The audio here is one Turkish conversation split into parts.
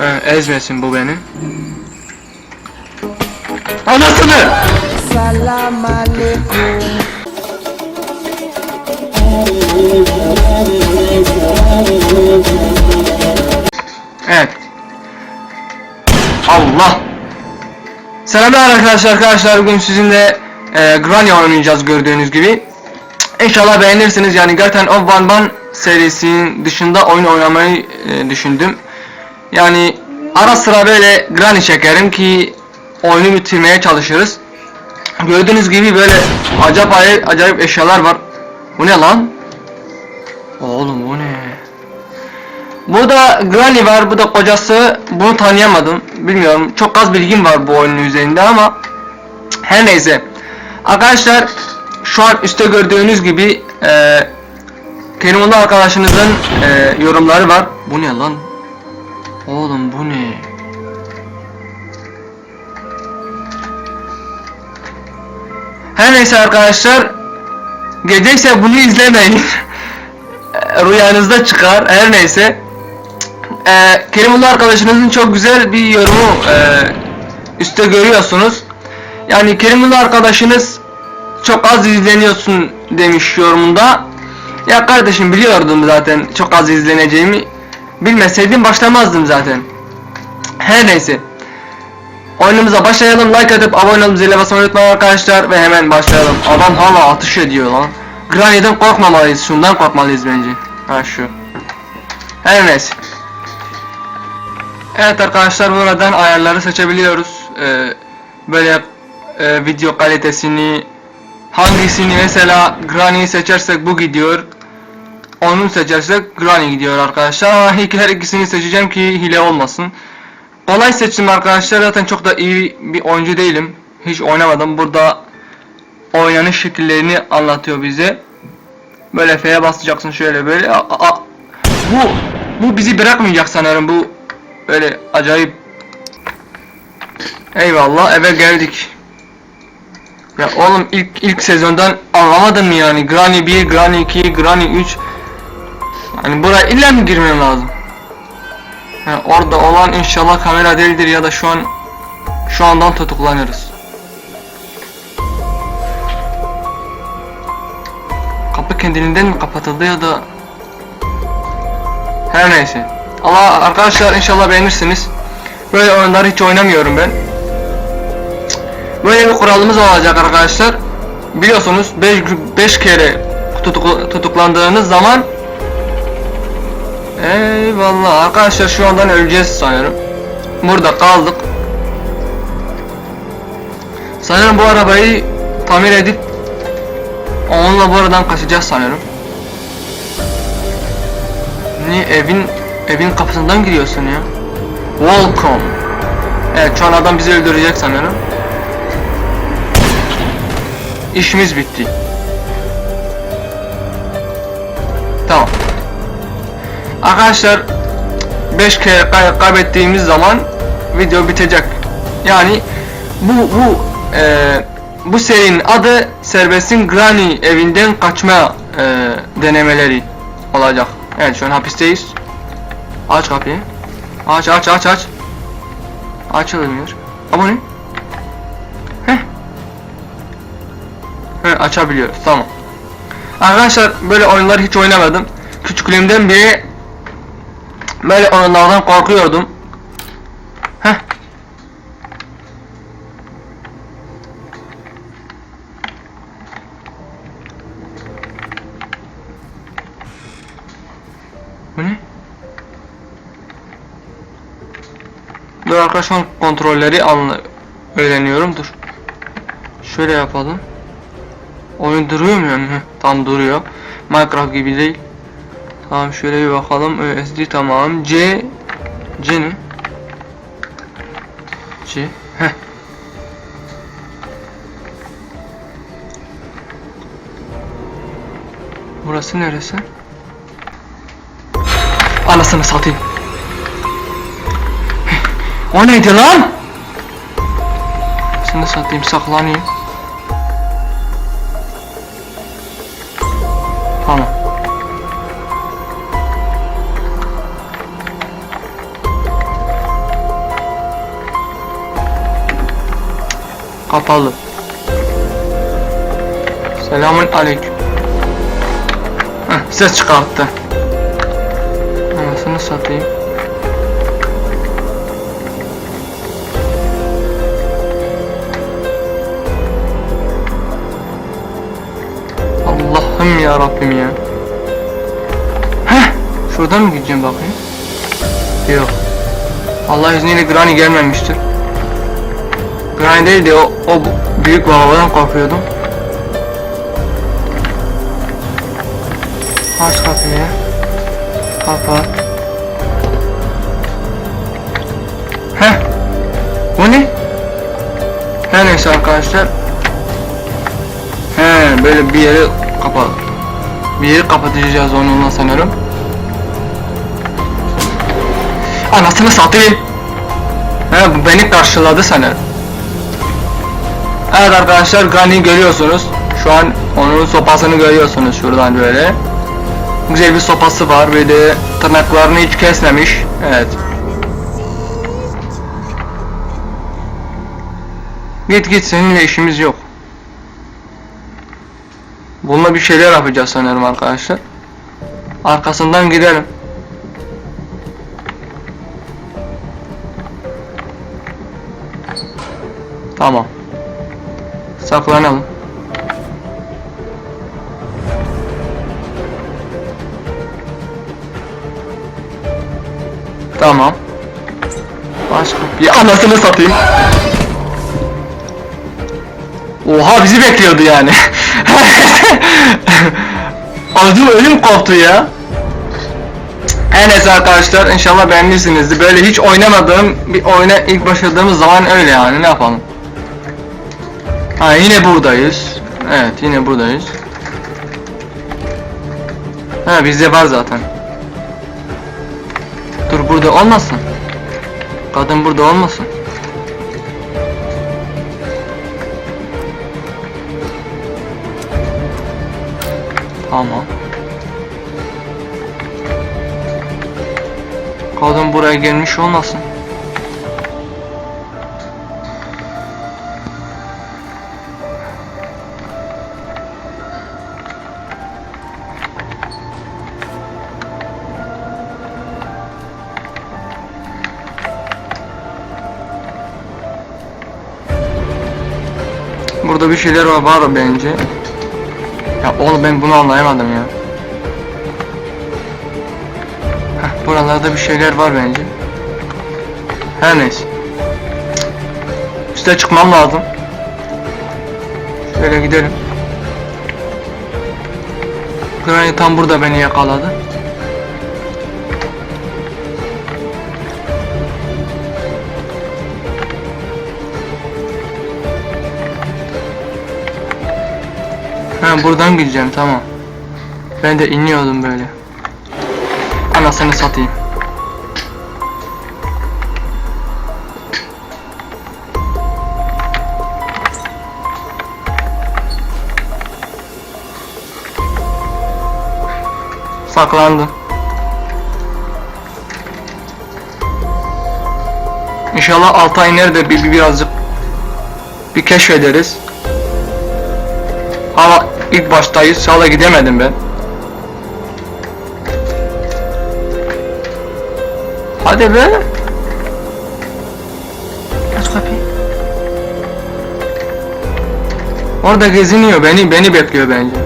He, ezmesin bu beni. Anasını! Salam alaikum. Evet. Allah. Selamlar arkadaşlar arkadaşlar bugün sizinle e, Granny oynayacağız gördüğünüz gibi. İnşallah beğenirsiniz yani gerçekten o Van Van serisinin dışında oyun oynamayı e, düşündüm. Yani ara sıra böyle Granny çekerim ki oyunu bitirmeye çalışırız. Gördüğünüz gibi böyle acayip acayip, eşyalar var. Bu ne lan? Oğlum bu ne? Burada Granny var, bu da kocası. Bunu tanıyamadım. Bilmiyorum. Çok az bilgim var bu oyunun üzerinde ama her neyse. Arkadaşlar şu an üstte gördüğünüz gibi e, Kerimonlu arkadaşınızın e, yorumları var. Bu ne lan? Oğlum bu ne? Her neyse arkadaşlar Geceyse bunu izlemeyin. Rüyanızda çıkar. Her neyse. Ee, Kerimullah arkadaşınızın çok güzel bir yorumu e, üstte görüyorsunuz. Yani Kerimullah arkadaşınız çok az izleniyorsun demiş yorumunda. Ya kardeşim biliyordum zaten çok az izleneceğimi. Bilmeseydim başlamazdım zaten. Her neyse. Oyunumuza başlayalım. Like atıp abone olup zile basmayı unutmayın arkadaşlar. Ve hemen başlayalım. Adam hala atış ediyor lan. Granny'den korkmamalıyız. Şundan korkmalıyız bence. Ha şu. Her neyse. Evet arkadaşlar buradan ayarları seçebiliyoruz. Ee, böyle e, video kalitesini hangisini mesela Granny'yi seçersek bu gidiyor. Onu seçersek Granny gidiyor arkadaşlar ama ilk her ikisini seçeceğim ki hile olmasın. Kolay seçtim arkadaşlar zaten çok da iyi bir oyuncu değilim. Hiç oynamadım. Burada oynanış şekillerini anlatıyor bize. Böyle F'ye basacaksın şöyle böyle. A- a- bu bu bizi bırakmayacak sanırım bu böyle acayip. Eyvallah eve geldik. Ya oğlum ilk ilk sezondan anlamadım yani Granny 1, Granny 2, Granny 3 Hani buraya illa mı girmem lazım? Ha, orada olan inşallah kamera değildir ya da şu an şu andan tutuklanırız. Kapı kendiliğinden mi kapatıldı ya da her neyse. Allah arkadaşlar inşallah beğenirsiniz. Böyle oyunları hiç oynamıyorum ben. Böyle bir kuralımız olacak arkadaşlar. Biliyorsunuz 5 5 kere tutuk, tutuklandığınız zaman Eyvallah arkadaşlar şu andan öleceğiz sanırım. Burada kaldık. Sanırım bu arabayı tamir edip onunla buradan kaçacağız sanırım. Niye evin evin kapısından giriyorsun ya? Welcome. Evet şu an adam bizi öldürecek sanırım. İşimiz bitti. Tamam. Arkadaşlar 5 kere kay- kaybettiğimiz zaman video bitecek. Yani bu bu e, bu serinin adı Serbest'in Granny evinden kaçma e, denemeleri olacak. Evet şu an hapisteyiz. Aç kapıyı. Aç aç aç aç. Açılmıyor. Ama ne? Heh. He açabiliyoruz tamam. Arkadaşlar böyle oyunlar hiç oynamadım. Küçüklüğümden beri böyle oyunlardan korkuyordum. Heh. Bu ne? Dur arkadaşlar kontrolleri anla öğreniyorum dur. Şöyle yapalım. Oyun duruyor mu yani? Tam duruyor. Minecraft gibi değil. Tamam şöyle bir bakalım. ÖSD tamam. C C ne? C. Heh. Burası neresi? Anasını satayım. O neydi lan? Anasını satayım saklanayım. Tamam. Kapalı. Selamun aleyküm. Heh, ses çıkarttı. Anasını satayım. Allah'ım ya Rabbim ya. Heh, şuradan mı gideceğim bakayım? Yok. Allah izniyle Granny gelmemiştir. Granny değil de o, o büyük babadan korkuyordum. Aç kapıyı. Kapat. Heh. Bu ne? Her neyse arkadaşlar. He böyle bir yeri kapat. Bir yeri kapatacağız onunla sanırım. Anasını satayım. He bu beni karşıladı sanırım. Evet arkadaşlar Granny'i görüyorsunuz. Şu an onun sopasını görüyorsunuz şuradan böyle. Güzel bir sopası var ve de tırnaklarını hiç kesmemiş. Evet. Git git seninle işimiz yok. Bununla bir şeyler yapacağız sanırım arkadaşlar. Arkasından gidelim. Tamam. Saklanalım. Tamam. Başka bir anasını satayım. Oha bizi bekliyordu yani. Adım ölüm koptu ya. Her neyse arkadaşlar inşallah beğenmişsinizdir. Böyle hiç oynamadığım bir oyuna ilk başladığımız zaman öyle yani ne yapalım. Ha yine buradayız. Evet yine buradayız. Ha bizde var zaten. Dur burada olmasın. Kadın burada olmasın. Tamam. Kadın buraya gelmiş olmasın. Burada bir şeyler var, var bence. Ya oğlum ben bunu anlayamadım ya. Heh, buralarda bir şeyler var bence. Her neyse. Üste çıkmam lazım. Şöyle gidelim. Granny tam burada beni yakaladı. Ha buradan gideceğim tamam. Ben de iniyordum böyle. Anasını satayım. Saklandım. İnşallah Altay nerede bir, bir birazcık bir keşfederiz. Ama ilk baştayız. Hala gidemedim ben. Hadi be. Aç kapıyı. Orada geziniyor. Beni beni bekliyor bence.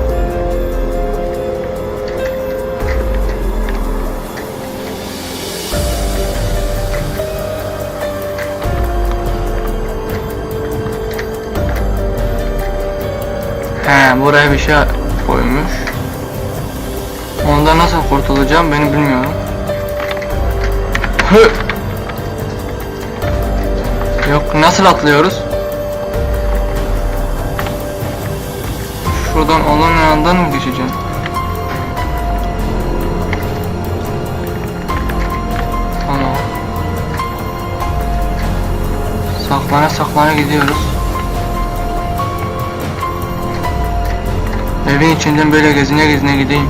Buraya bir şey koymuş. Ondan nasıl kurtulacağım beni bilmiyorum. Hı. Yok nasıl atlıyoruz? Şuradan onun yanından mı geçeceğim? Tamam. Saklana saklana gidiyoruz. Evin içinden böyle gezine gezine gideyim.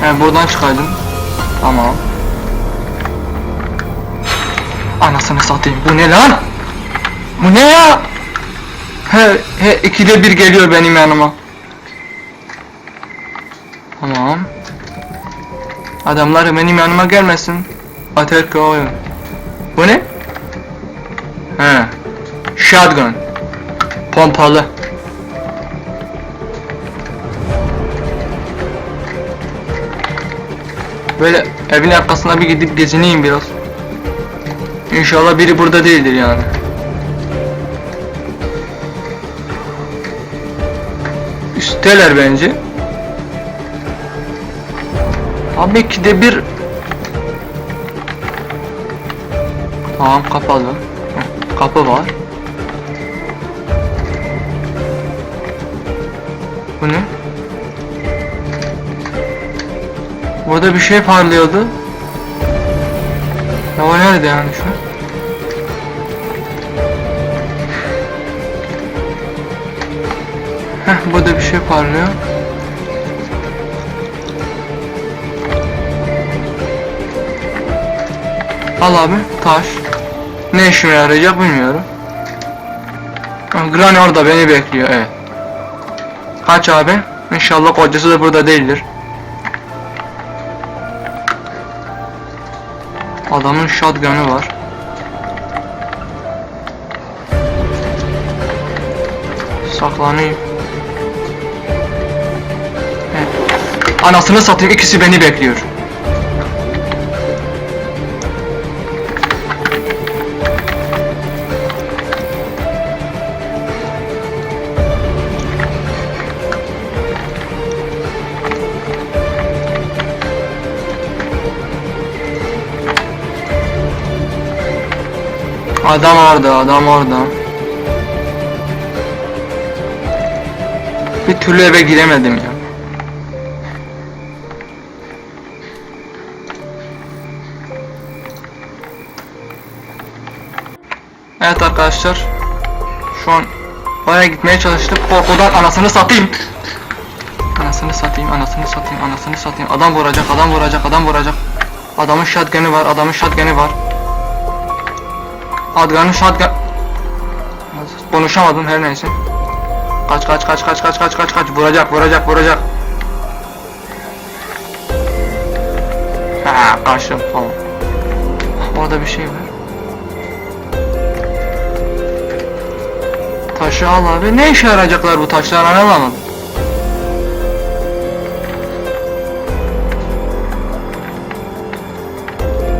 He buradan çıkaydım. Tamam. Anasını satayım. Bu ne lan? Bu ne ya? He, he ikide bir geliyor benim yanıma. Tamam. Adamlar benim yanıma gelmesin. Ateş oyun. Bu ne? He. Shotgun. Pompalı. Böyle evin arkasına bir gidip gezineyim biraz. İnşallah biri burada değildir yani. Üsteler bence. Abi ki de bir Tamam kapalı. Kapı var. Bu ne? Burada bir şey parlıyordu. O nerede yani şu an? Heh burada bir şey parlıyor. Al abi taş. Ne işime yarayacak bilmiyorum. Granny orada beni bekliyor evet. Kaç abi? İnşallah kocası da burada değildir. Adamın shotgun'ı var. Saklanayım. Anasını satayım ikisi beni bekliyor. Adam orada, adam orada. Bir türlü eve giremedim ya. Evet arkadaşlar. Şu an oraya gitmeye çalıştık. Korkudan anasını satayım. Anasını satayım, anasını satayım, anasını satayım. Adam vuracak, adam vuracak, adam vuracak. Adamın shotgun'ı var, adamın shotgun'ı var. Adgan'ın shotgun... Konuşamadım her neyse. Kaç kaç kaç kaç kaç kaç kaç kaç vuracak vuracak vuracak. Ha kaçtım falan. Orada bir şey var. Taşı al abi. Ne işe yarayacaklar bu taşlar anlamadım.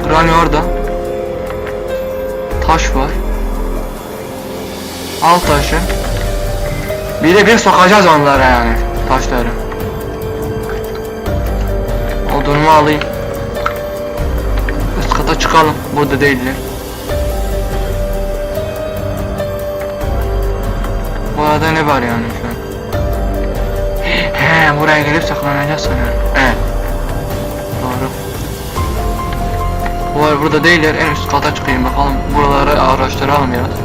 Granny orada. Al taşı. Birebir sokacağız onlara yani taşları. Odunumu alayım. Üst kata çıkalım. Burada değiller. Bu arada ne var yani şu an? He buraya gelip saklanacağız sanıyorum. Evet. Doğru. Arada burada değiller. En üst kata çıkayım bakalım. Buraları araştıralım biraz.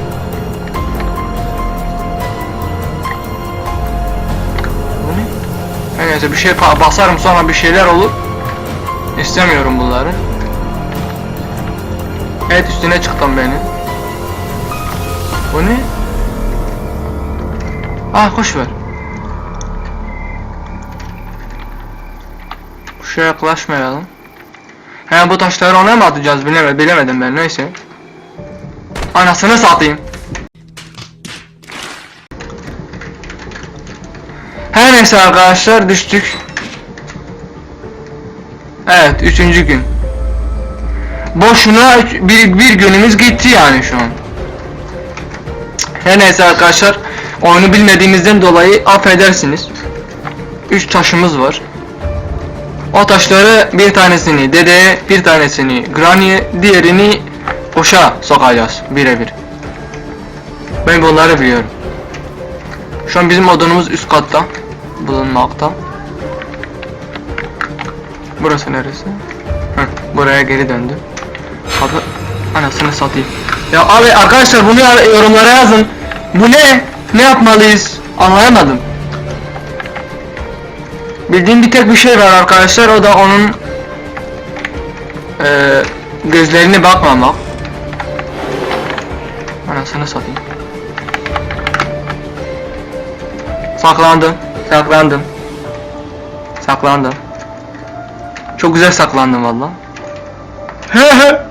Neyse bir şey basarım sonra bir şeyler olur. İstemiyorum bunları. Evet üstüne çıktım benim. Bu ne? Ah koş ver. Şuraya yaklaşmayalım. He bu taşları ona mı atacağız bilemedim, bilemedim ben neyse. Anasını satayım. Neyse arkadaşlar düştük. Evet üçüncü gün. Boşuna bir, bir günümüz gitti yani şu an. Her neyse arkadaşlar oyunu bilmediğimizden dolayı affedersiniz. Üç taşımız var. O taşları bir tanesini dedeye, bir tanesini Granny'e, diğerini boşa sokacağız birebir. Ben bunları biliyorum. Şu an bizim odunumuz üst katta bulunmakta. Burası neresi? Heh, buraya geri döndü. Kapı anasını satayım. Ya abi arkadaşlar bunu yorumlara yazın. Bu ne? Ne yapmalıyız? Anlayamadım. Bildiğim bir tek bir şey var arkadaşlar o da onun eee gözlerine bakmamak. Anasını satayım. Saklandım. Saklandım. Saklandım. Çok güzel saklandım valla.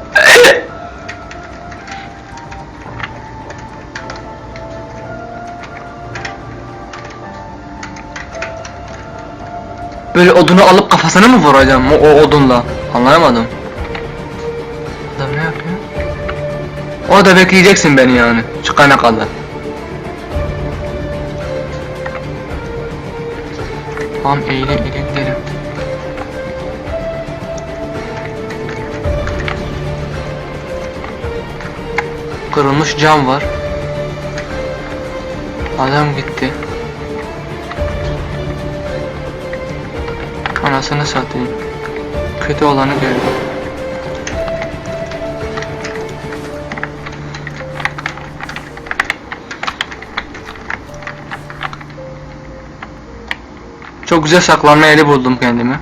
Böyle odunu alıp kafasına mı vuracağım o, o odunla? Anlayamadım. Adam ne yapıyor? O da bekleyeceksin beni yani çıkana kadar. Tamam eğile eğile gidelim. Kırılmış cam var. Adam gitti. Anasını satayım. Kötü olanı gördüm. Çok güzel saklanma yeri buldum kendime.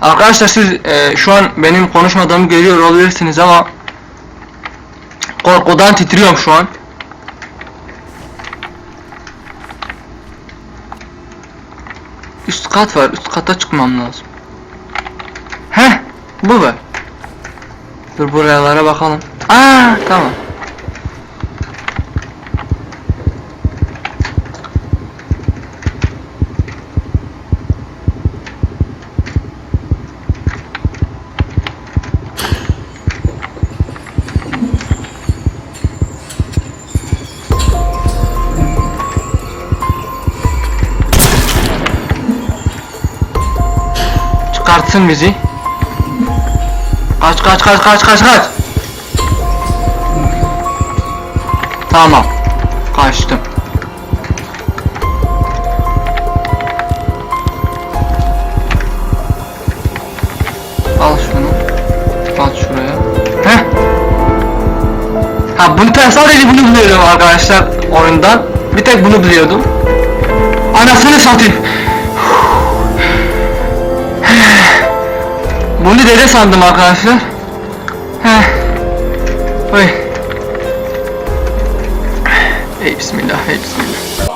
Arkadaşlar siz e, şu an benim konuşmadığımı görüyor olabilirsiniz ama korkudan titriyorum şu an. Üst kat var. Üst kata çıkmam lazım. Heh, bu be. Dur buralara bakalım. Aa, tamam. Çıkartsın bizi. Kaç kaç kaç kaç kaç kaç. Tamam. Kaçtım. Al şunu. Al şuraya. Heh. Ha bunu ben sadece bunu biliyordum arkadaşlar oyundan. Bir tek bunu biliyordum. Anasını satayım. Bunu dede sandım arkadaşlar. Heh. Oy. Ey bismillah, ey bismillah.